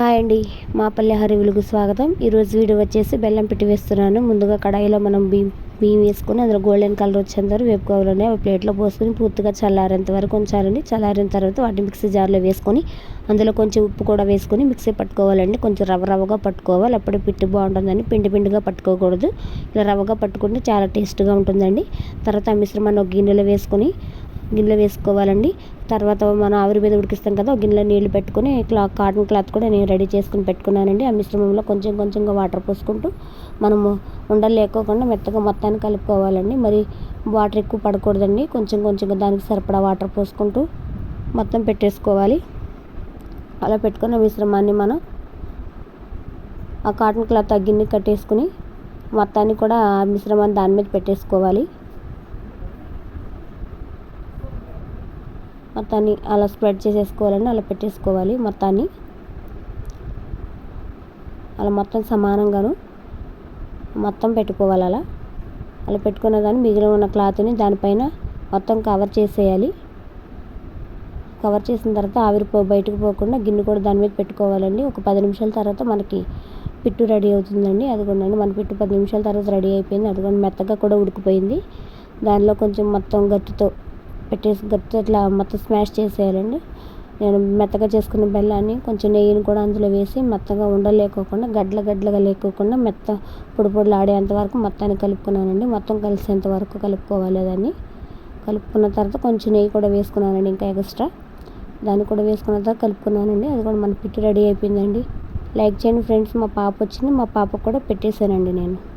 Hi అండి మా పల్లె హరివులకు స్వాగతం. ఈరోజు వీడియో వచ్చేసి బెల్లం పెట్టి వేస్తున్నాను. ముందుగా కడాయిలో మనం బియ్యం బియ్యం వేసుకొని అందులో గోల్డెన్ కలర్ వచ్చేంత వేపుకోవాలని అవి ప్లేట్లో పోసుకొని పూర్తిగా చల్లారేంత వరకు ఉంచాలండి. చల్లారిన తర్వాత వాటిని మిక్సీ జార్లో వేసుకొని అందులో కొంచెం ఉప్పు కూడా వేసుకొని మిక్సీ పట్టుకోవాలండి. కొంచెం రవ్వ రవ్వగా పట్టుకోవాలి. అప్పుడే పిట్టి బాగుంటుందని పిండి పిండిగా పట్టుకోకూడదు. ఇలా రవ్వగా పట్టుకుంటే చాలా టేస్ట్గా ఉంటుందండి. తర్వాత ఆ మిశ్రమాన్ని ఒక గిన్నెలో వేసుకొని గిన్నెలో వేసుకోవాలండి. తర్వాత మనం ఆవిరి మీద ఉడికిస్తాం కదా గిన్నెలో నీళ్ళు పెట్టుకొని క్లా కాటన్ క్లాత్ కూడా నేను రెడీ చేసుకుని పెట్టుకున్నానండి. ఆ మిశ్రమంలో కొంచెం కొంచెంగా వాటర్ పోసుకుంటూ మనము ఉండలు లేకోకుండా మెత్తగా మొత్తాన్ని కలుపుకోవాలండి. మరి వాటర్ ఎక్కువ పడకూడదండి. కొంచెం కొంచెంగా దానికి సరిపడా వాటర్ పోసుకుంటూ మొత్తం పెట్టేసుకోవాలి. అలా పెట్టుకున్న మిశ్రమాన్ని మనం ఆ కాటన్ క్లాత్ ఆ గిన్నె కట్టేసుకుని మొత్తాన్ని కూడా ఆ మిశ్రమాన్ని దాని మీద పెట్టేసుకోవాలి. మొత్తాన్ని అలా స్ప్రెడ్ చేసేసుకోవాలండి అలా పెట్టేసుకోవాలి మొత్తాన్ని. అలా మొత్తం సమానంగాను మొత్తం పెట్టుకోవాలి అలా. అలా పెట్టుకున్న దాన్ని మిగిలిన ఉన్న క్లాత్ని దానిపైన మొత్తం కవర్ చేసేయాలి. కవర్ చేసిన తర్వాత ఆవిరి పో బయటకు పోకుండా గిన్నె కూడా దాని మీద పెట్టుకోవాలండి. ఒక పది నిమిషాల తర్వాత మనకి పిట్టు రెడీ అవుతుందండి. అదిగోండి మన పిట్టు పది నిమిషాల తర్వాత రెడీ అయిపోయింది. అదిగోండి మెత్తగా కూడా ఉడికిపోయింది. దానిలో కొంచెం మొత్తం గట్టితో పెట్టేసి గట్టి ఇట్లా మొత్తం స్మాష్ చేసేయాలండి. నేను మెత్తగా చేసుకున్న బెల్లాన్ని కొంచెం నెయ్యిని కూడా అందులో వేసి మెత్తగా ఉండలేకోకుండా గడ్డల గడ్డలుగా లేకోకుండా మెత్త పొడి పొడిలు ఆడేంత వరకు మొత్తాన్ని కలుపుకున్నానండి. మొత్తం కలిసేంత వరకు కలుపుకోవాలి దాన్ని. కలుపుకున్న తర్వాత కొంచెం నెయ్యి కూడా వేసుకున్నానండి ఇంకా ఎక్స్ట్రా. దాన్ని కూడా వేసుకున్న తర్వాత కలుపుకున్నానండి. అది కూడా మన పిట్టి రెడీ అయిపోయిందండి. లైక్ చేయండి ఫ్రెండ్స్ మా పాప వచ్చింది. మా పాపకు కూడా పెట్టేశానండి నేను.